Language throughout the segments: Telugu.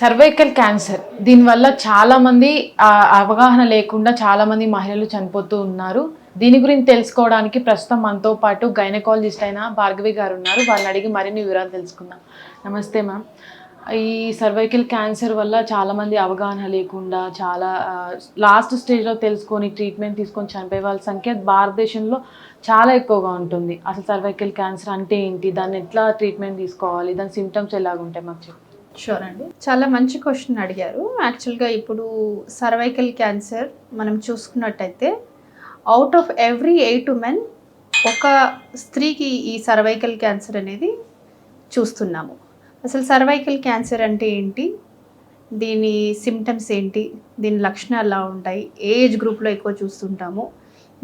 సర్వైకల్ క్యాన్సర్ దీనివల్ల చాలామంది అవగాహన లేకుండా చాలామంది మహిళలు చనిపోతూ ఉన్నారు. దీని గురించి తెలుసుకోవడానికి ప్రస్తుతం మనతో పాటు గైనకాలజిస్ట్ అయిన భార్గవి గారు ఉన్నారు. వాళ్ళని అడిగి మరిన్ని వివరాలు తెలుసుకుందాం. నమస్తే మ్యామ్. ఈ సర్వైకల్ క్యాన్సర్ వల్ల చాలామంది అవగాహన లేకుండా చాలా లాస్ట్ స్టేజ్లో తెలుసుకొని ట్రీట్మెంట్ తీసుకొని చనిపోయే వాళ్ళ సంఖ్య భారతదేశంలో చాలా ఎక్కువగా ఉంటుంది. అసలు సర్వైకల్ క్యాన్సర్ అంటే ఏంటి? దాన్ని ఎట్లా ట్రీట్మెంట్ తీసుకోవాలి? దాని సిమ్టమ్స్ ఎలాగుంటాయి? మాకు చెప్పి. షూర్ అండి. చాలా మంచి క్వశ్చన్ అడిగారు. యాక్చువల్గా ఇప్పుడు సర్వైకల్ క్యాన్సర్ మనం చూసుకున్నట్టయితే out of every eight men ఒక స్త్రీకి ఈ సర్వైకల్ క్యాన్సర్ అనేది చూస్తున్నాము. అసలు సర్వైకల్ క్యాన్సర్ అంటే ఏంటి? దీని సిమ్టమ్స్ ఏంటి? దీని లక్షణాలు ఎలా ఉంటాయి? ఏజ్ గ్రూప్లో ఎక్కువ చూస్తుంటాము.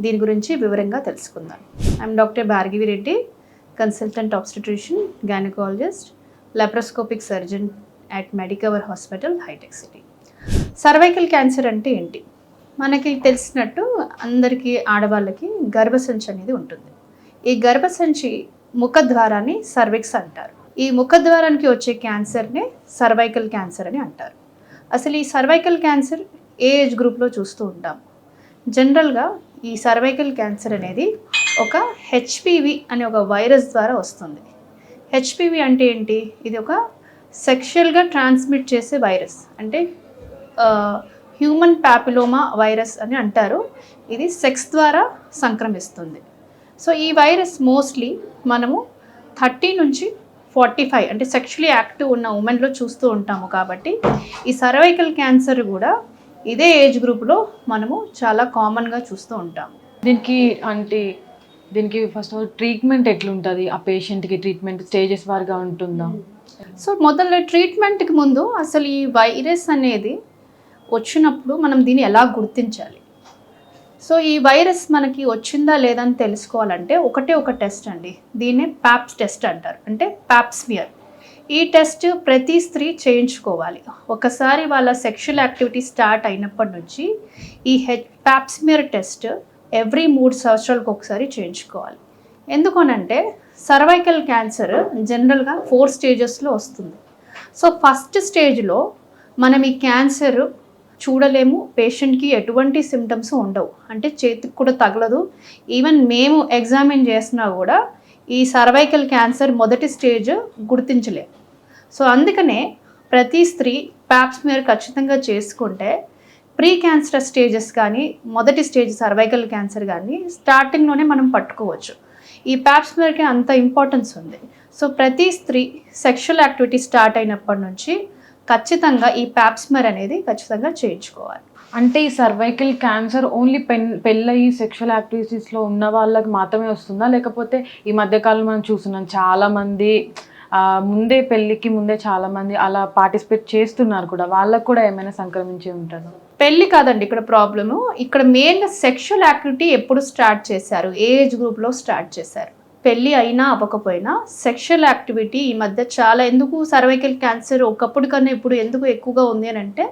దీని గురించి వివరంగా తెలుసుకుందాం. I'm doctor Bhargavi Reddy consultant obstetrician gynaecologist laparoscopic surgeon at Medicover hospital Hitec City cervical cancer అంటే ఏంటి? మనకి తెలిసినట్టు అందరికీ ఆడవాళ్ళకి గర్భసంచి అనేది ఉంటుంది. ఈ గర్భసంచి ముఖద్వారాన్ని సర్విక్స్ అంటారు. ఈ ముఖద్వారానికి వచ్చే క్యాన్సర్నే సర్వైకల్ క్యాన్సర్ అని అంటారు. అసలు ఈ సర్వైకల్ క్యాన్సర్ ఏ ఏజ్ గ్రూప్లో చూస్తూ ఉంటాం? జనరల్గా ఈ సర్వైకల్ క్యాన్సర్ అనేది ఒక హెచ్పివి అనే ఒక వైరస్ ద్వారా వస్తుంది. హెచ్పివి అంటే ఏంటి? ఇది ఒక సెక్షువల్గా ట్రాన్స్మిట్ చేసే వైరస్ అంటే హ్యూమన్ ప్యాపిలోమా వైరస్ అని అంటారు. ఇది సెక్స్ ద్వారా సంక్రమిస్తుంది. సో ఈ వైరస్ మోస్ట్లీ మనము థర్టీ నుంచి ఫార్టీ ఫైవ్ అంటే సెక్షువలీ యాక్టివ్ ఉన్న ఉమెన్లో చూస్తూ ఉంటాము కాబట్టి ఈ సర్వైకల్ క్యాన్సర్ కూడా ఇదే ఏజ్ గ్రూప్లో మనము చాలా కామన్గా చూస్తూ ఉంటాము. దీనికి అంటే దీనికి ఫస్ట్ ఆఫ్ ఆల్ ట్రీట్మెంట్ ఎట్లుంటుంది? ఆ పేషెంట్కి ట్రీట్మెంట్ స్టేజెస్ వారిగా ఉంటుందా? సో మొదలు ట్రీట్మెంట్కి ముందు అసలు ఈ వైరస్ అనేది వచ్చినప్పుడు మనం దీన్ని ఎలా గుర్తించాలి? సో ఈ వైరస్ మనకి వచ్చిందా లేదా అని తెలుసుకోవాలంటే ఒకటే ఒక టెస్ట్ అండి. దీన్నే ప్యాప్స్ టెస్ట్ అంటారు. అంటే ప్యాప్స్మియర్ ఈ టెస్ట్ ప్రతి స్త్రీ చేయించుకోవాలి. ఒకసారి వాళ్ళ సెక్షువల్ యాక్టివిటీ స్టార్ట్ అయినప్పటి నుంచి ఈ హెచ్ ప్యాప్స్మియర్ టెస్ట్ ఎవ్రీ మూడు సంవత్సరాలకు ఒకసారి చేయించుకోవాలి. ఎందుకనంటే సర్వైకల్ క్యాన్సర్ జనరల్గా ఫోర్ స్టేజెస్లో వస్తుంది. సో ఫస్ట్ స్టేజ్లో మనం ఈ క్యాన్సర్ చూడలేము పేషెంట్కి ఎటువంటి సిమ్టమ్స్ ఉండవు. అంటే చేతికి కూడా తగలదు. ఈవెన్ మేము ఎగ్జామిన్ చేసినా కూడా ఈ సర్వైకల్ క్యాన్సర్ మొదటి స్టేజ్ గుర్తించలేము. సో అందుకనే ప్రతి స్త్రీ ప్యాప్స్మియర్ ఖచ్చితంగా చేసుకుంటే ప్రీ క్యాన్సర్ స్టేజెస్ కానీ మొదటి స్టేజ్ సర్వైకల్ క్యాన్సర్ కానీ స్టార్టింగ్లోనే మనం పట్టుకోవచ్చు. ఈ ప్యాప్స్మియర్కి అంత ఇంపార్టెన్స్ ఉంది. సో ప్రతి స్త్రీ సెక్షువల్ యాక్టివిటీ స్టార్ట్ అయినప్పటి నుంచి ఖచ్చితంగా ఈ ప్యాప్స్మియర్ అనేది ఖచ్చితంగా చేయించుకోవాలి. అంటే ఈ సర్వైకల్ క్యాన్సర్ ఓన్లీ పెన్ పెళ్ళయి సెక్షువల్ యాక్టివిటీస్లో ఉన్న వాళ్ళకి మాత్రమే వస్తుందా? లేకపోతే ఈ మధ్యకాలంలో మనం చూస్తున్నాం చాలామంది ముందే పెళ్ళికి ముందే చాలామంది అలా పార్టిసిపేట్ చేస్తున్నారు కూడా. వాళ్ళకు కూడా ఏమైనా సంక్రమించి ఉంటుందా? పెళ్ళి కాదండి ఇక్కడ ప్రాబ్లము. ఇక్కడ మెయిన్గా సెక్షువల్ యాక్టివిటీ ఎప్పుడు స్టార్ట్ చేశారు? ఏ ఏజ్ గ్రూప్లో స్టార్ట్ చేశారు? పెళ్ళి అయినా అవ్వకపోయినా సెక్షువల్ యాక్టివిటీ ఈ మధ్య చాలా ఎందుకు సర్వైకల్ క్యాన్సర్ ఒకప్పుడు కన్నా ఇప్పుడు ఎందుకు ఎక్కువగా ఉంది అని అంటే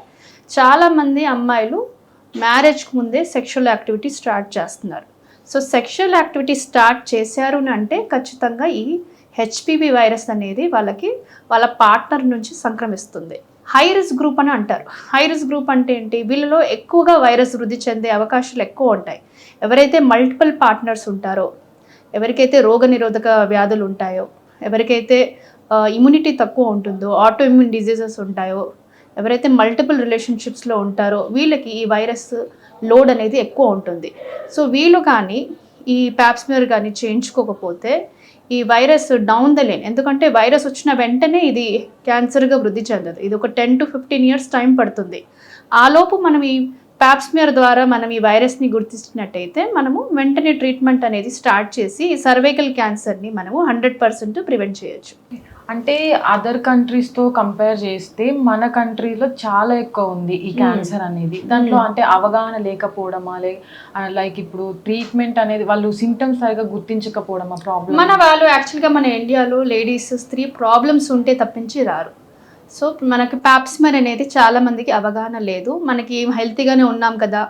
చాలామంది అమ్మాయిలు మ్యారేజ్కి ముందే సెక్షువల్ యాక్టివిటీ స్టార్ట్ చేస్తున్నారు. సో సెక్షువల్ యాక్టివిటీ స్టార్ట్ చేశారు అని అంటే ఖచ్చితంగా ఈ హెచ్పివి వైరస్ అనేది వాళ్ళకి వాళ్ళ పార్ట్నర్ నుంచి సంక్రమిస్తుంది. హై రిస్క్ గ్రూప్ అని అంటారు. హై రిస్క్ గ్రూప్ అంటే ఏంటి? వీళ్ళలో ఎక్కువగా వైరస్ వృద్ధి చెందే అవకాశాలు ఎక్కువ ఉంటాయి. ఎవరైతే మల్టిపుల్ పార్ట్నర్స్ ఉంటారో ఎవరికైతే రోగనిరోధక వ్యాధులు ఉంటాయో ఎవరికైతే ఇమ్యూనిటీ తక్కువ ఉంటుందో ఆటో ఇమ్యూన్ డిజీజెస్ ఉంటాయో ఎవరైతే మల్టిపుల్ రిలేషన్షిప్స్లో ఉంటారో వీళ్ళకి ఈ వైరస్ లోడ్ అనేది ఎక్కువ ఉంటుంది. సో వీళ్ళు కానీ ఈ ప్యాప్స్మియర్ కానీ చేయించుకోకపోతే ఈ వైరస్ డౌన్ ద లేన్ ఎందుకంటే వైరస్ వచ్చిన వెంటనే ఇది క్యాన్సర్గా వృద్ధి చెందదు. ఇది ఒక ten to fifteen years time పడుతుంది. ఆలోపు మనం ఈ ప్యాప్స్మియర్ ద్వారా మనం ఈ వైరస్ని గుర్తించినట్టయితే మనము వెంటనే ట్రీట్మెంట్ అనేది స్టార్ట్ చేసి ఈ సర్వైకల్ క్యాన్సర్ని మనము హండ్రెడ్ పర్సెంట్ ప్రివెంట్ చేయొచ్చు. అంటే అదర్ కంట్రీస్తో కంపేర్ చేస్తే మన కంట్రీలో చాలా ఎక్కువ ఉంది ఈ క్యాన్సర్ అనేది. దాంట్లో అంటే అవగాహన లేకపోవడమా లే లైక్ ఇప్పుడు ట్రీట్మెంట్ అనేది వాళ్ళు సిమ్టమ్స్ సరిగా గుర్తించకపోవడమా ప్రాబ్లమ్ మన వాళ్ళు యాక్చువల్గా మన ఇండియాలో లేడీస్ స్త్రీ ప్రాబ్లమ్స్ ఉంటే తప్పించి రారు. సో మనకి ప్యాప్స్మర్ అనేది చాలా మందికి అవగాహన లేదు. మనకి హెల్తీగానే ఉన్నాం కదా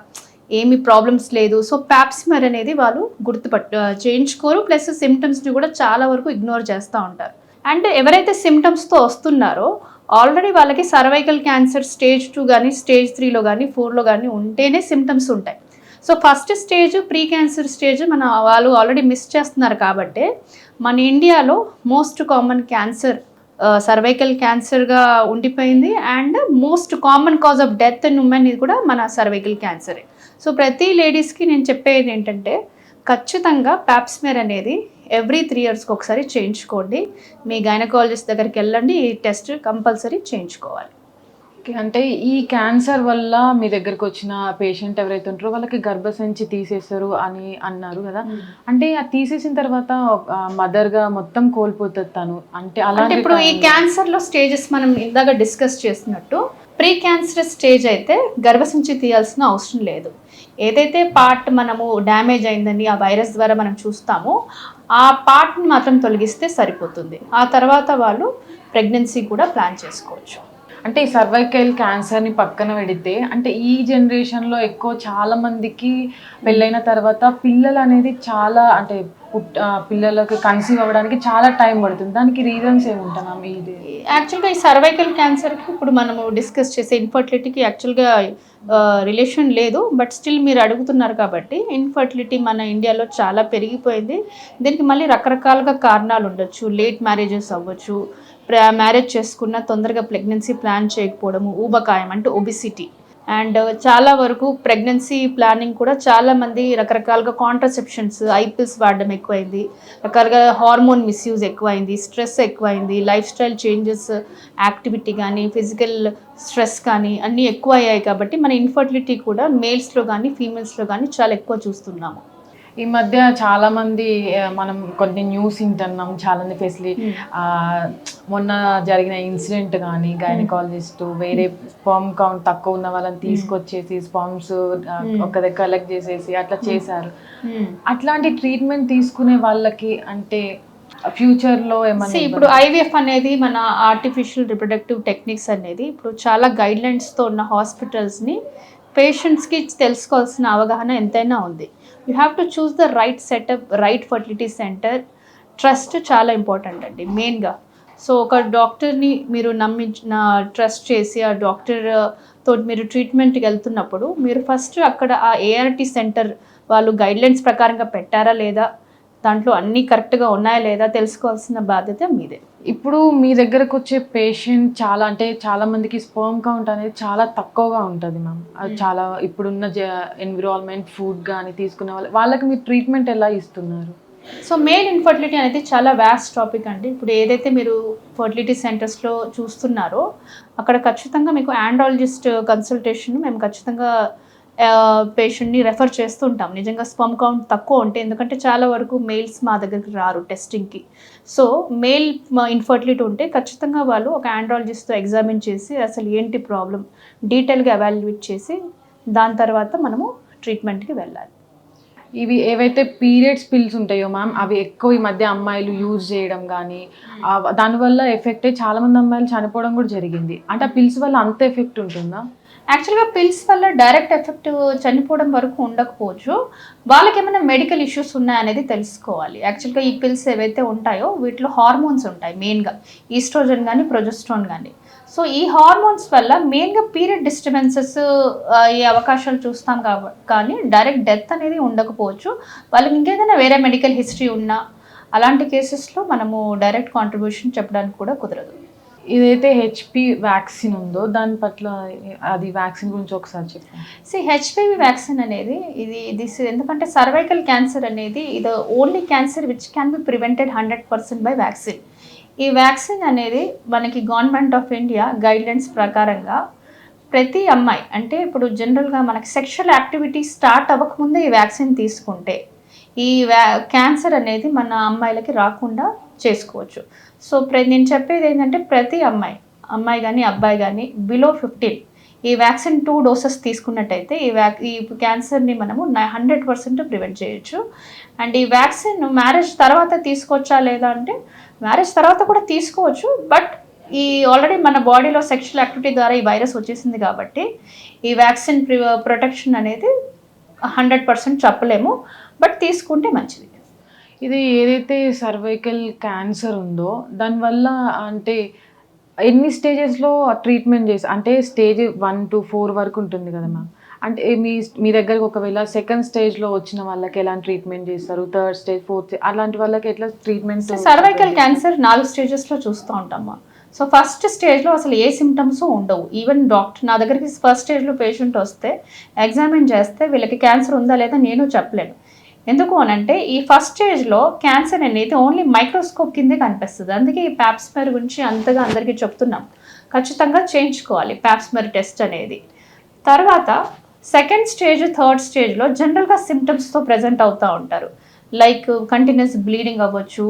ఏమి ప్రాబ్లమ్స్ లేదు. సో ప్యాప్స్మర్ అనేది వాళ్ళు గుర్తుపట్టు చేయించుకోరు. ప్లస్ సిమ్టమ్స్ని కూడా చాలా వరకు ఇగ్నోర్ చేస్తూ ఉంటారు. అండ్ ఎవరైతే సిమ్టమ్స్తో వస్తున్నారో ఆల్రెడీ వాళ్ళకి సర్వైకల్ క్యాన్సర్ స్టేజ్ టూ కానీ స్టేజ్ త్రీలో కానీ ఫోర్లో కానీ ఉంటేనే సిమ్టమ్స్ ఉంటాయి. So first stage pre cancer stage మన వాళ్ళు ఆల్రెడీ మిస్ చేస్తున్నారు కాబట్టి మన ఇండియాలో మోస్ట్ కామన్ క్యాన్సర్ సర్వైకల్ క్యాన్సర్గా ఉండిపోయింది and most common cause of death in women ఇది కూడా మన సర్వైకల్ క్యాన్సరే సో ప్రతి లేడీస్కి నేను చెప్పేది ఏంటంటే ఖచ్చితంగా ప్యాప్స్మేర్ అనేది ఎవ్రీ త్రీ ఇయర్స్కి ఒకసారి చేయించుకోండి. మీ గైనకాలజిస్ట్ దగ్గరికి వెళ్ళండి. ఈ టెస్ట్ కంపల్సరీ చేయించుకోవాలి. ఓకే, అంటే ఈ క్యాన్సర్ వల్ల మీ దగ్గరకు వచ్చిన పేషెంట్ ఎవరైతే ఉంటారో వాళ్ళకి గర్భసంచి తీసేస్తారు అని అన్నారు కదా. అంటే అది తీసేసిన తర్వాత మదర్గా మొత్తం కోల్పోతుంది తను. అంటే అలాంటి ఇప్పుడు ఈ క్యాన్సర్లో స్టేజెస్ మనం ఇందాక డిస్కస్ చేస్తున్నట్టు ప్రీ క్యాన్సర్ స్టేజ్ అయితే గర్భసంచి తీయాల్సిన అవసరం లేదు. ఏదైతే పార్ట్ మనము డ్యామేజ్ అయిందని ఆ వైరస్ ద్వారా మనం చూస్తామో ఆ పార్ట్ని మాత్రం తొలగిస్తే సరిపోతుంది. ఆ తర్వాత వాళ్ళు ప్రెగ్నెన్సీ కూడా ప్లాన్ చేసుకోవచ్చు. అంటే ఈ సర్వైకల్ క్యాన్సర్ని పక్కన పెడితే అంటే ఈ జనరేషన్లో ఎక్కువ చాలామందికి పెళ్ళైన తర్వాత పిల్లలు అనేది చాలా అంటే పుట్- పిల్లలకు కన్సీవ్ అవ్వడానికి చాలా టైం పడుతుంది. దానికి రీజన్స్ ఏముంటున్నాం ఇది యాక్చువల్గా ఈ సర్వైకల్ క్యాన్సర్కి ఇప్పుడు మనము డిస్కస్ చేసే ఇన్ఫర్టిలిటీకి యాక్చువల్గా రిలేషన్ లేదు. బట్ స్టిల్ మీరు అడుగుతున్నారు కాబట్టి ఇన్ఫర్టిలిటీ మన ఇండియాలో చాలా పెరిగిపోయింది. దీనికి మళ్ళీ రకరకాలుగా కారణాలు ఉండొచ్చు. లేట్ మ్యారేజెస్ అవ్వచ్చు. మ్యారేజ్ చేసుకున్న తొందరగా ప్రెగ్నెన్సీ ప్లాన్ చేయకపోవడము ఊబకాయం అంటే ఒబిసిటీ. అండ్ చాలా వరకు ప్రెగ్నెన్సీ ప్లానింగ్ కూడా చాలామంది రకరకాలుగా కాంట్రసెప్షన్స్ ఐపిల్స్ వాడడం ఎక్కువైంది. రకరకాల హార్మోన్ మిస్యూజ్ ఎక్కువైంది స్ట్రెస్ ఎక్కువైంది లైఫ్ స్టైల్ చేంజెస్ యాక్టివిటీ కానీ ఫిజికల్ స్ట్రెస్ కానీ అన్నీ ఎక్కువ అయ్యాయి కాబట్టి మన ఇన్ఫర్టిలిటీ కూడా మేల్స్లో కానీ ఫీమేల్స్లో కానీ చాలా ఎక్కువ చూస్తున్నాము. ఈ మధ్య చాలా మంది మనం కొన్ని న్యూస్ వింటున్నాం చాలా మంది ఫెసిలి ఆ, మొన్న జరిగిన ఇన్సిడెంట్ కానీ గైనకాలజిస్ట్ వేరే స్పర్మ్ కౌంట్ తక్కువ ఉన్న వాళ్ళని తీసుకొచ్చేసి స్పర్మ్స్ ఒక దగ్గర కలెక్ట్ చేసేసి అట్లా చేశారు. అట్లాంటి ట్రీట్మెంట్ తీసుకునే వాళ్ళకి అంటే ఫ్యూచర్లో ఏమన్నా ఇప్పుడు ఐవీఎఫ్ అనేది మన ఆర్టిఫిషియల్ రిప్రొడక్టివ్ టెక్నిక్స్ అనేది ఇప్పుడు చాలా గైడ్ లైన్స్తో ఉన్న హాస్పిటల్స్ని పేషెంట్స్కి తెలుసుకోవాల్సిన అవగాహన ఎంతైనా ఉంది. You have to choose the right setup right fertility centre trust చాలా ఇంపార్టెంట్ అండి మెయిన్గా సో ఒక డాక్టర్ని మీరు నమ్మించిన ట్రస్ట్ చేసి ఆ డాక్టర్ తోటి మీరు ట్రీట్మెంట్కి వెళ్తున్నప్పుడు మీరు ఫస్ట్ అక్కడ ఆ ఏఆర్టీ సెంటర్ వాళ్ళు గైడ్లైన్స్ ప్రకారంగా పెట్టారా లేదా? దాంట్లో అన్నీ కరెక్ట్గా ఉన్నాయా లేదా? తెలుసుకోవాల్సిన బాధ్యత మీదే. ఇప్పుడు మీ దగ్గరకు వచ్చే పేషెంట్ చాలా అంటే చాలా మందికి స్పర్మ్ కౌంట్ అనేది చాలా తక్కువగా ఉంటుంది మ్యామ్ అది చాలా ఇప్పుడున్న ఎన్విరాన్మెంట్ ఫుడ్ కానీ తీసుకునే వాళ్ళ వాళ్ళకి మీరు ట్రీట్మెంట్ ఎలా ఇస్తున్నారు? సో మెయిన్ ఇన్ఫర్టిలిటీ అనేది చాలా వ్యాస్ట్ టాపిక్ అండి. ఇప్పుడు ఏదైతే మీరు ఫర్టిలిటీ సెంటర్స్లో చూస్తున్నారో అక్కడ ఖచ్చితంగా మీకు ఆండ్రాలజిస్ట్ కన్సల్టేషన్ మేము ఖచ్చితంగా పేషెంట్ని రెఫర్ చేస్తుంటాం. నిజంగా స్పమ్ కౌంట్ తక్కువ ఉంటే ఎందుకంటే చాలా వరకు మెయిల్స్ మా దగ్గరికి రారు టెస్టింగ్కి సో మెయిల్ ఇన్ఫర్టిలిటీ ఉంటే ఖచ్చితంగా వాళ్ళు ఒక ఆండ్రాలజిస్ట్తో ఎగ్జామిన్ చేసి అసలు ఏంటి ప్రాబ్లం డీటెయిల్గా ఎవాల్యుయేట్ చేసి దాని తర్వాత మనము ట్రీట్మెంట్కి వెళ్ళాలి. ఇవి ఏవైతే పీరియడ్స్ పిల్స్ ఉంటాయో మ్యామ్ అవి ఎక్కువ ఈ మధ్య అమ్మాయిలు యూజ్ చేయడం కానీ దానివల్ల ఎఫెక్ట్ చాలా మంది అమ్మాయిలు చనిపోవడం కూడా జరిగింది. అంటే ఆ పిల్స్ వల్ల అంత ఎఫెక్ట్ ఉంటుందా? యాక్చువల్గా పిల్స్ వల్ల డైరెక్ట్ ఎఫెక్ట్ చనిపోవడం వరకు ఉండకపోవచ్చు. వాళ్ళకి ఏమైనా మెడికల్ ఇష్యూస్ ఉన్నాయనేది తెలుసుకోవాలి. యాక్చువల్గా ఈ పిల్స్ ఏవైతే ఉంటాయో వీటిలో హార్మోన్స్ ఉంటాయి మెయిన్గా ఈస్ట్రోజన్ కానీ ప్రొజెస్ట్రాన్ కానీ సో ఈ హార్మోన్స్ వల్ల మెయిన్గా పీరియడ్ డిస్టర్బెన్సెస్ ఈ అవకాశాలు చూస్తాం కాబట్టి కానీ డైరెక్ట్ డెత్ అనేది ఉండకపోవచ్చు. వాళ్ళకి ఇంకేదైనా వేరే మెడికల్ హిస్టరీ ఉన్నా అలాంటి కేసెస్లో మనము డైరెక్ట్ కాంట్రిబ్యూషన్ చెప్పడానికి కూడా కుదరదు. ఇదైతే హెచ్పి వ్యాక్సిన్ ఉందో దాని పట్ల అది వ్యాక్సిన్ గురించి ఒకసారి చెప్పండి సి హెచ్పివి వ్యాక్సిన్ అనేది ఇది దిస్ ఎందుకంటే సర్వైకల్ క్యాన్సర్ అనేది ఇది only cancer which can be prevented hundred percent by vaccine ఈ వ్యాక్సిన్ అనేది మనకి గవర్నమెంట్ ఆఫ్ ఇండియా గైడ్లైన్స్ ప్రకారంగా ప్రతి అమ్మాయి అంటే ఇప్పుడు జనరల్గా మనకి సెక్షువల్ యాక్టివిటీ స్టార్ట్ అవ్వకముందే ఈ వ్యాక్సిన్ తీసుకుంటే ఈ వ్యా క్యాన్సర్ అనేది మన అమ్మాయిలకి రాకుండా చేసుకోవచ్చు. సో నేను చెప్పేది ఏంటంటే ప్రతి అమ్మాయి అమ్మాయి కానీ అబ్బాయి కానీ బిలో ఫిఫ్టీన్ ఈ వ్యాక్సిన్ టూ డోసెస్ తీసుకున్నట్టయితే ఈ వ్యాక్ ఈ క్యాన్సర్ని మనము హండ్రెడ్ పర్సెంట్ ప్రివెంట్ చేయొచ్చు. అండ్ ఈ వ్యాక్సిన్ మ్యారేజ్ తర్వాత తీసుకోవచ్చా లేదా అంటే మ్యారేజ్ తర్వాత కూడా తీసుకోవచ్చు. బట్ ఈ ఆల్రెడీ మన బాడీలో సెక్షువల్ యాక్టివిటీ ద్వారా ఈ వైరస్ వచ్చేసింది కాబట్టి ఈ వ్యాక్సిన్ ప్రొటెక్షన్ అనేది హండ్రెడ్ పర్సెంట్ చెప్పలేము. బట్ తీసుకుంటే మంచిది. ఇది ఏదైతే సర్వైకల్ క్యాన్సర్ ఉందో దానివల్ల అంటే ఎన్ని స్టేజెస్లో ట్రీట్మెంట్ చేసి అంటే స్టేజ్ వన్ టు ఫోర్ వరకు ఉంటుంది కదా మ్యామ్ అంటే మీ మీ దగ్గరకు ఒకవేళ సెకండ్ స్టేజ్లో వచ్చిన వాళ్ళకి ఎలాంటి ట్రీట్మెంట్ చేస్తారు? థర్డ్ స్టేజ్ ఫోర్త్ అలాంటి వాళ్ళకి ఎట్లా ట్రీట్మెంట్ సర్వైకల్ క్యాన్సర్ నాలుగు స్టేజెస్లో చూస్తూ ఉంటామా సో ఫస్ట్ స్టేజ్లో అసలు ఏ సిమ్టమ్స్ ఉండవు. ఈవెన్ డాక్టర్ నా దగ్గరికి ఫస్ట్ స్టేజ్లో పేషెంట్ వస్తే ఎగ్జామిన్ చేస్తే వీళ్ళకి క్యాన్సర్ ఉందా లేదా నేను చెప్పలేను. ఎందుకు అనంటే ఈ ఫస్ట్ స్టేజ్లో క్యాన్సర్ అనేది ఓన్లీ మైక్రోస్కోప్ కిందే కనిపిస్తుంది. అందుకే ఈ ప్యాప్స్మెర్ గురించి అంతగా అందరికీ చెప్తున్నాం. ఖచ్చితంగా చేయించుకోవాలి ప్యాప్స్మెర్ టెస్ట్ అనేది. తర్వాత సెకండ్ స్టేజ్ థర్డ్ స్టేజ్లో జనరల్గా సిమ్టమ్స్తో ప్రజెంట్ అవుతూ ఉంటారు. లైక్ కంటిన్యూస్ బ్లీడింగ్ అవ్వచ్చు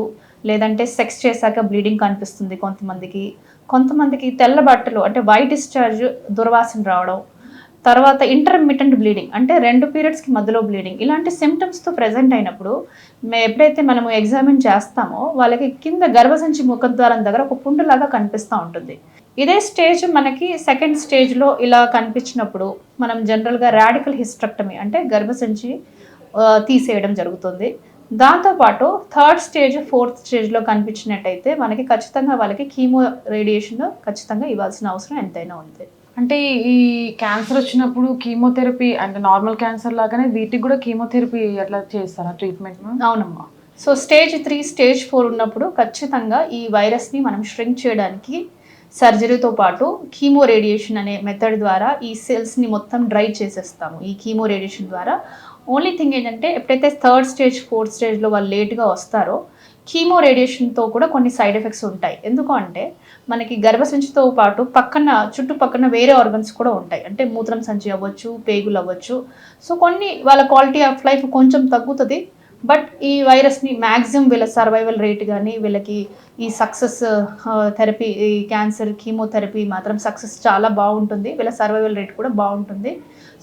లేదంటే సెక్స్ చేశాక బ్లీడింగ్ కనిపిస్తుంది కొంతమందికి. కొంతమందికి తెల్ల బట్టలు అంటే వైట్ డిశ్చార్జ్ దుర్వాసన రావడం తర్వాత ఇంటర్మిటెంట్ బ్లీడింగ్ అంటే రెండు పీరియడ్స్కి మధ్యలో బ్లీడింగ్ ఇలాంటి సిమ్టమ్స్తో ప్రజెంట్ అయినప్పుడు ఎప్పుడైతే మనము ఎగ్జామిన్ చేస్తామో వాళ్ళకి కింద గర్భసంచి ముఖద్వారం దగ్గర ఒక పుండులాగా కనిపిస్తూ ఉంటుంది. ఇదే స్టేజ్ మనకి సెకండ్ స్టేజ్లో ఇలా కనిపించినప్పుడు మనం జనరల్గా రాడికల్ హిస్ట్రక్టమీ అంటే గర్భసంచి తీసేయడం జరుగుతుంది. దాంతోపాటు థర్డ్ స్టేజ్ ఫోర్త్ స్టేజ్లో కనిపించినట్టయితే మనకి ఖచ్చితంగా వాళ్ళకి కీమో రేడియేషన్ ఖచ్చితంగా ఇవ్వాల్సిన అవసరం ఎంతైనా ఉంది. అంటే ఈ క్యాన్సర్ వచ్చినప్పుడు కీమోథెరపీ అంటే నార్మల్ క్యాన్సర్ లాగానే వీటికి కూడా కీమోథెరపీ ఎట్లా చేస్తారా ట్రీట్మెంట్ అవునమ్మా. So stage three stage four ఉన్నప్పుడు ఖచ్చితంగా ఈ వైరస్ని మనం ష్రింక్ చేయడానికి సర్జరీతో పాటు కీమో రేడియేషన్ అనే మెథడ్ ద్వారా ఈ సెల్స్ని మొత్తం డ్రై చేసేస్తాము. ఈ కీమో రేడియేషన్ ద్వారా. ఓన్లీ థింగ్ ఏంటంటే ఎప్పుడైతే థర్డ్ స్టేజ్ ఫోర్త్ స్టేజ్లో వాళ్ళు లేట్గా వస్తారో కీమో రేడియేషన్తో కూడా కొన్ని సైడ్ ఎఫెక్ట్స్ ఉంటాయి. ఎందుకు అంటే మనకి గర్భసంచితో పాటు పక్కన చుట్టుపక్కన వేరే ఆర్గన్స్ కూడా ఉంటాయి. అంటే మూత్రం సంచి అవ్వచ్చు పేగులు అవ్వచ్చు. సో కొన్ని వాళ్ళ క్వాలిటీ ఆఫ్ లైఫ్ కొంచెం తగ్గుతుంది. బట్ ఈ వైరస్ని మ్యాక్సిమం వీళ్ళ సర్వైవల్ రేట్ కానీ వీళ్ళకి ఈ సక్సెస్ థెరపీ ఈ క్యాన్సర్ కీమోథెరపీ మాత్రం సక్సెస్ చాలా బాగుంటుంది. వీళ్ళ సర్వైవల్ రేట్ కూడా బాగుంటుంది.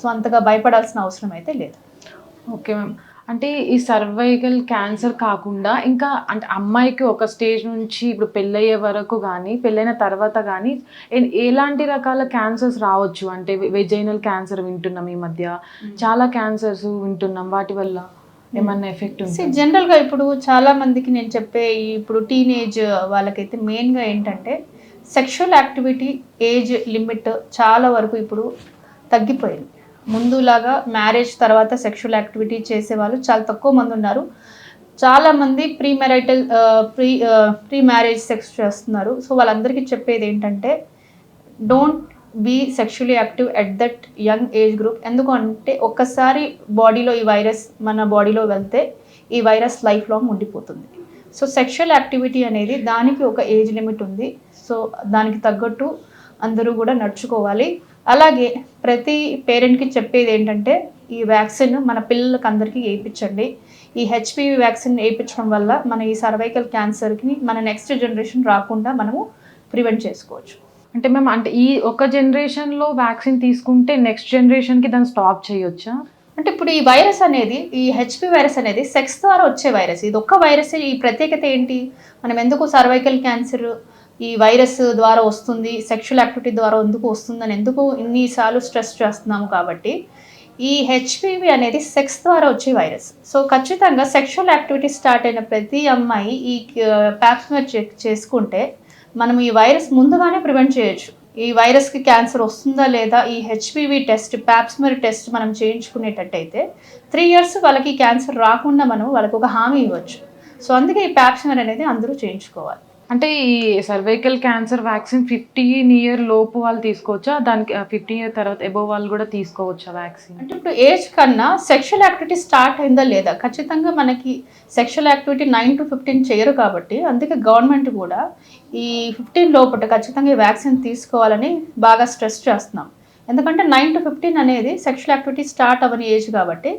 సో అంతగా భయపడాల్సిన అవసరం అయితే లేదు. Okay ma'am. అంటే ఈ సర్వైకల్ క్యాన్సర్ కాకుండా ఇంకా అంటే అమ్మాయికి ఒక స్టేజ్ నుంచి ఇప్పుడు పెళ్ళయ్యే వరకు కానీ పెళ్ళైన తర్వాత కానీ ఎలాంటి రకాల క్యాన్సర్స్ రావచ్చు? అంటే వెజైనల్ క్యాన్సర్ వింటున్నాం ఈ మధ్య. చాలా క్యాన్సర్స్ వింటున్నాం. వాటి వల్ల ఏమన్నా ఎఫెక్ట్ ఉంది జనరల్గా ఇప్పుడు చాలా మందికి నేను చెప్పే ఇప్పుడు టీనేజ్ వాళ్ళకైతే మెయిన్గా ఏంటంటే సెక్షువల్ యాక్టివిటీ ఏజ్ లిమిట్ చాలా వరకు ఇప్పుడు తగ్గిపోయింది. ముందులాగా మ్యారేజ్ తర్వాత సెక్షువల్ యాక్టివిటీ చేసే వాళ్ళు చాలా తక్కువ మంది ఉన్నారు. చాలామంది pre marital pre pre marriage sex చేస్తున్నారు. సో వాళ్ళందరికీ చెప్పేది ఏంటంటే don't be sexually active at that young age group ఎందుకంటే ఒక్కసారి బాడీలో ఈ వైరస్ మన బాడీలో వెళ్తే ఈ వైరస్ లైఫ్ లాంగ్ ఉండిపోతుంది. సో సెక్షువల్ యాక్టివిటీ అనేది దానికి ఒక ఏజ్ లిమిట్ ఉంది. సో దానికి తగ్గట్టు అందరూ కూడా నడుచుకోవాలి. అలాగే ప్రతి పేరెంట్కి చెప్పేది ఏంటంటే ఈ వ్యాక్సిన్ మన పిల్లలకి అందరికీ వేయించండి. ఈ హెచ్పివి వ్యాక్సిన్ వేయించడం వల్ల మన ఈ సర్వైకల్ క్యాన్సర్కి మన నెక్స్ట్ జనరేషన్ రాకుండా మనము ప్రివెంట్ చేసుకోవచ్చు. అంటే మేము అంటే ఈ ఒక జనరేషన్లో వ్యాక్సిన్ తీసుకుంటే నెక్స్ట్ జనరేషన్కి దాన్ని స్టాప్ చేయొచ్చా? అంటే ఇప్పుడు ఈ వైరస్ అనేది ఈ హెచ్పి వైరస్ అనేది సెక్స్ ద్వారా వచ్చే వైరస్. ఇది ఒక్క వైరస్ ఈ ప్రత్యేకత ఏంటి? మనం ఎందుకు సర్వైకల్ క్యాన్సర్ ఈ వైరస్ ద్వారా వస్తుంది సెక్షువల్ యాక్టివిటీ ద్వారా ఎందుకు వస్తుందని ఎందుకు ఇన్నిసార్లు స్ట్రెస్ చేస్తున్నాము కాబట్టి ఈ హెచ్పివి అనేది సెక్స్ ద్వారా వచ్చే వైరస్. సో ఖచ్చితంగా సెక్షువల్ యాక్టివిటీ స్టార్ట్ అయిన ప్రతి అమ్మాయి ఈ ప్యాప్స్మర్ చెక్ చేసుకుంటే మనం ఈ వైరస్ ముందుగానే ప్రివెంట్ చేయొచ్చు. ఈ వైరస్కి క్యాన్సర్ వస్తుందా లేదా ఈ హెచ్పివి టెస్ట్ ప్యాప్స్మర్ టెస్ట్ మనం చేయించుకునేటట్టయితే త్రీ ఇయర్స్ వాళ్ళకి క్యాన్సర్ రాకుండా మనం వాళ్ళకి ఒక హామీ ఇవ్వచ్చు. సో అందుకే ఈ ప్యాప్స్మర్ అనేది అందరూ చేయించుకోవాలి. అంటే ఈ cervical cancer vaccine fifteen year లోపు వాళ్ళు తీసుకోవచ్చా? దానికి ఫిఫ్టీన్ ఇయర్ తర్వాత ఎబో వాళ్ళు కూడా తీసుకోవచ్చా వ్యాక్సిన్ అంటే ఇప్పుడు ఏజ్ కన్నా సెక్షువల్ యాక్టివిటీ స్టార్ట్ అయిందా లేదా? ఖచ్చితంగా మనకి sexual activity nine to fifteen చేయరు కాబట్టి అందుకే గవర్నమెంట్ కూడా ఈ ఫిఫ్టీన్ లోపల ఖచ్చితంగా ఈ వ్యాక్సిన్ తీసుకోవాలని బాగా స్ట్రెస్ చేస్తున్నాం. ఎందుకంటే నైన్ టు ఫిఫ్టీన్ అనేది సెక్షువల్ యాక్టివిటీ స్టార్ట్ అవ్వని ఏజ్ కాబట్టి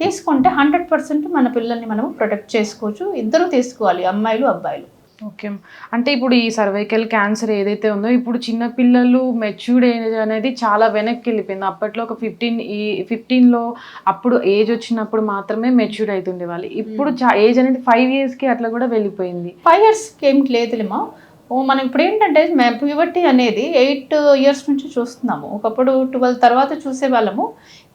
తీసుకుంటే హండ్రెడ్ పర్సెంట్ మన పిల్లల్ని మనం ప్రొటెక్ట్ చేసుకోవచ్చు. ఇద్దరు తీసుకోవాలి అమ్మాయిలు అబ్బాయిలు. ఓకే. అంటే ఇప్పుడు ఈ సర్వైకల్ క్యాన్సర్ ఏదైతే ఉందో ఇప్పుడు చిన్న పిల్లలు మెచ్యూర్డ్ ఏజ్ అనేది చాలా వెనక్కి వెళ్ళిపోయింది. అప్పట్లో ఒక ఫిఫ్టీన్ ఈ ఫిఫ్టీన్లో అప్పుడు ఏజ్ వచ్చినప్పుడు మాత్రమే మెచ్యూర్డ్ అవుతుండే వాళ్ళు ఇప్పుడు ఏజ్ అనేది ఫైవ్ ఇయర్స్కి అట్లా కూడా వెళ్ళిపోయింది. ఫైవ్ ఇయర్స్కి ఏం లేదులేమో ఓ మనం ఇప్పుడు ఏంటంటే ప్యూబర్టీ అనేది ఎయిట్ ఇయర్స్ నుంచి చూస్తున్నాము. ఒకప్పుడు ట్వెల్వ్ తర్వాత చూసే వాళ్ళము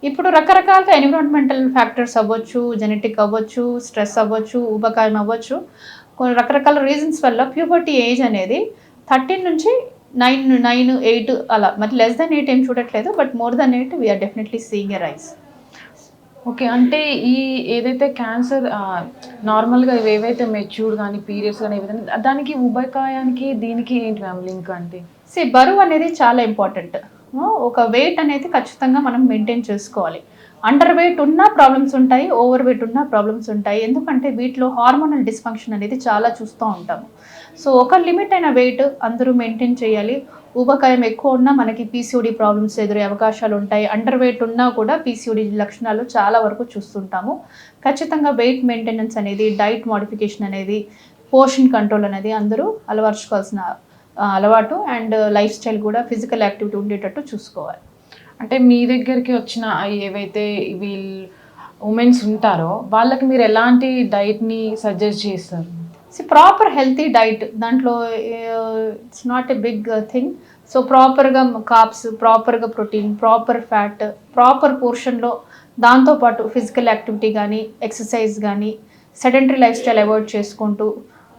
ఇప్పుడు రకరకాలుగా ఎన్విరాన్మెంటల్ ఫ్యాక్టర్స్ అవ్వచ్చు జెనెటిక్ అవ్వచ్చు స్ట్రెస్ అవ్వచ్చు ఊబకాయం అవ్వచ్చు. కొన్ని రకరకాల రీజన్స్ వల్ల ప్యూబర్టీ ఏజ్ అనేది థర్టీన్ నుంచి నైన్ నైన్ ఎయిట్ అలా. మరి లెస్ దెన్ ఎయిట్ ఏం చూడట్లేదు but more than eight we are definitely seeing a rise okay అంటే ఈ ఏదైతే క్యాన్సర్ నార్మల్గా ఇవి ఏవైతే మెచ్యూర్డ్ కానీ పీరియడ్స్ కానీ ఏవైతే దానికి ఉబకాయానికి దీనికి ఏంటి మ్యామ్ లింక్ అంటే? సి బరువు అనేది చాలా ఇంపార్టెంట్ ఒక వెయిట్ అనేది ఖచ్చితంగా మనం మెయింటైన్ చేసుకోవాలి. అండర్ వెయిట్ ఉన్న ప్రాబ్లమ్స్ ఉంటాయి ఓవర్ వెయిట్ ఉన్న ప్రాబ్లమ్స్ ఉంటాయి. ఎందుకంటే వీటిలో హార్మోనల్ డిస్ఫంక్షన్ అనేది చాలా చూస్తూ ఉంటాము సో ఒక లిమిట్ అయిన వెయిట్ అందరూ మెయింటైన్ చేయాలి. ఊబకాయం ఎక్కువ ఉన్నా మనకి పీసీఓడి ప్రాబ్లమ్స్ ఎదురే అవకాశాలు ఉంటాయి. అండర్ వెయిట్ ఉన్నా కూడా పీసీఓడి లక్షణాలు చాలా వరకు చూస్తుంటాము. ఖచ్చితంగా వెయిట్ మెయింటెనెన్స్ అనేది డైట్ మోడిఫికేషన్ అనేది పోర్షన్ కంట్రోల్ అనేది అందరూ అలవర్చుకోవాల్సిన అలవాటు. అండ్ లైఫ్ స్టైల్ కూడా ఫిజికల్ యాక్టివిటీ ఉండేటట్టు చూసుకోవాలి. అంటే మీ దగ్గరికి వచ్చిన ఏవైతే వీళ్ళు ఉమెన్స్ ఉంటారో వాళ్ళకి మీరు ఎలాంటి డైట్ని సజెస్ట్ చేస్తారు? సో ప్రాపర్ హెల్తీ డైట్ దాంట్లో it's not a big thing so ప్రాపర్గా కాప్స్ ప్రాపర్గా ప్రోటీన్ ప్రాపర్ ఫ్యాట్ ప్రాపర్ పోర్షన్లో దాంతోపాటు ఫిజికల్ యాక్టివిటీ కానీ ఎక్సర్సైజ్ కానీ సెడెంటరీ లైఫ్ స్టైల్ అవాయిడ్ చేసుకుంటూ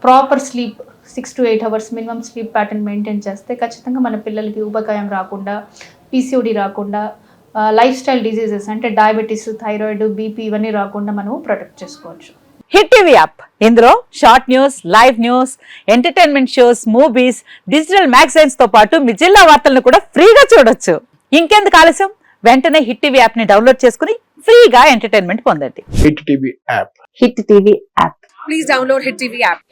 proper sleep six to eight hours minimum sleep pattern maintain చేస్తే ఖచ్చితంగా మన పిల్లలకి ఊబకాయం రాకుండా పీసీఓడి రాకుండా లైఫ్ స్టైల్ డిజీజెస్ అంటే డయాబెటీస్ థైరాయిడ్ బీపీ ఇవన్నీ రాకుండా మనము ప్రొటెక్ట్ చేసుకోవచ్చు. Hit TV app. ఇందులో short news live news entertainment shows movies digital మ్యాగజైన్స్తో పాటు మీ జిల్లా వార్తలను కూడా ఫ్రీగా చూడొచ్చు. ఇంకెందుకు ఆలస్యం? వెంటనే హిట్ టీవీ యాప్ని డౌన్లోడ్ చేసుకుని ఫ్రీగా ఎంటర్టైన్మెంట్ పొందండి. Hit TV app. Hit TV app.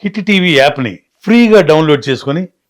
Hit TV యాప్ని ఫ్రీగా డౌన్లోడ్ చేసుకొని